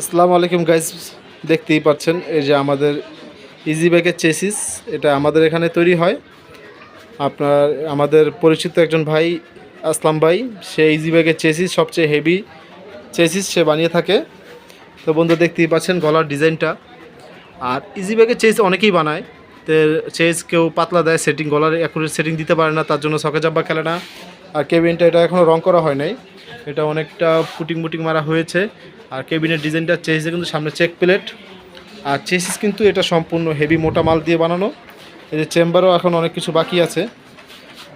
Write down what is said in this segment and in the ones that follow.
আসসালামু আলাইকুম গাইজ দেখতেই পাচ্ছেন, এই যে আমাদের ইজি ব্যাগের চেসিস এটা আমাদের এখানে তৈরি হয়। আপনার, আমাদের পরিচিত একজন ভাই, আসলাম ভাই, সে ইজি ব্যাগের চেসিস সবচেয়ে হেভি চেসিস সে বানিয়ে থাকে। তো বন্ধু, দেখতেই পাচ্ছেন গলার ডিজাইনটা। আর ইজি ব্যাগের চেস অনেকেই বানায়, তো চেস কেউ পাতলা দেয় সেটিং গলার অ্যাকুরেট সেটিং দিতে পারে না, তার জন্য সকে জাব্বা খেলে না। আর কেবিনটা এটা এখনও রং করা হয় নাই। এটা অনেকটা ফুটিং মুটিং মারা হয়েছে। আর কেবিনের ডিজাইনটা চেসে কিন্তু সামনে চেক প্লেট। আর চেসিস কিন্তু এটা সম্পূর্ণ হেভি মোটা মাল দিয়ে বানানো। এই যে চেম্বারও এখন অনেক কিছু বাকি আছে।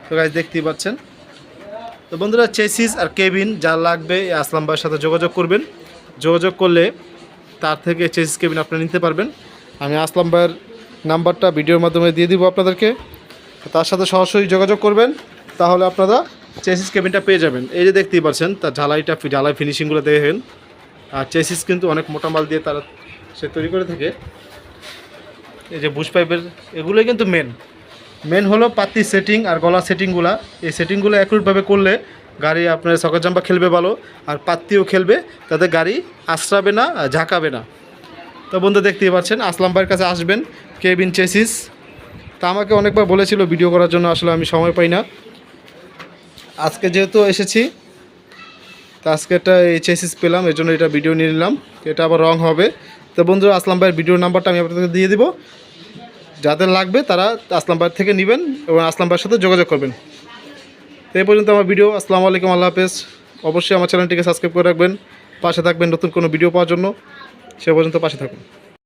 তো গাছ দেখতেই পাচ্ছেন। তো বন্ধুরা, চেসিস আর কেবিন যা লাগবে আসলাম ভাইয়ের সাথে যোগাযোগ করবেন। যোগাযোগ করলে তার থেকে চেসিস কেবিন আপনারা নিতে পারবেন। আমি আসলাম ভাইয়ের নাম্বারটা ভিডিওর মাধ্যমে দিয়ে দিব আপনাদেরকে। তার সাথে সরাসরি যোগাযোগ করবেন। তাহলে আপনারা চেসিস কেবিনটা পেয়ে যাবেন। এই যে দেখতেই পাচ্ছেন, তার ঝালাইটা ঝালাই ফিনিশিংগুলো দেখেন আর চেসিস কিন্তু অনেক মোটা মাল দিয়ে তারা সে তৈরি করে থাকে। এই যে বুশ পাইপের এগুলোই কিন্তু মেন মেন হলো পাত্তি সেটিং আর গলা সেটিংগুলা এই সেটিংগুলো অ্যাকুরেটভাবে করলে গাড়ি আপনার সকার জাম্পা খেলবে ভালো, আর পাত্তিও খেলবে, তাতে গাড়ি আশ্রাবে না ঝাঁকাবে না। তো বন্ধু, দেখতেই পাচ্ছেন, আসলাম ভাইয়ের কাছে আসবেন। কেবিন চেসিস তা আমাকে অনেকবার বলেছিল, ভিডিও করার জন্য আসলে আমি সময় পাই না। আজকে যেহেতু এসেছি, তো আজকে একটা এই চেসিস পেলাম, এর জন্য এটা ভিডিও নিয়ে নিলাম, এটা আবার রং হবে। তো বন্ধুরা, আসলাম ভাইয়ের ভিডিও নাম্বারটা আমি আপনাদের দিয়ে দিব। যাদের লাগবে তারা আসলাম ভাইয়ের থেকে নেবেন এবং আসলাম ভাইয়ের সাথে যোগাযোগ করবেন। তো এই পর্যন্ত আমার ভিডিও আসসালামু আলাইকুম, আল্লাহ হাফেজ। অবশ্যই আমার চ্যানেলটিকে সাবস্ক্রাইব করে রাখবেন। পাশে থাকবেন নতুন কোনো ভিডিও পাওয়ার জন্য। সে পর্যন্ত পাশে থাকুন।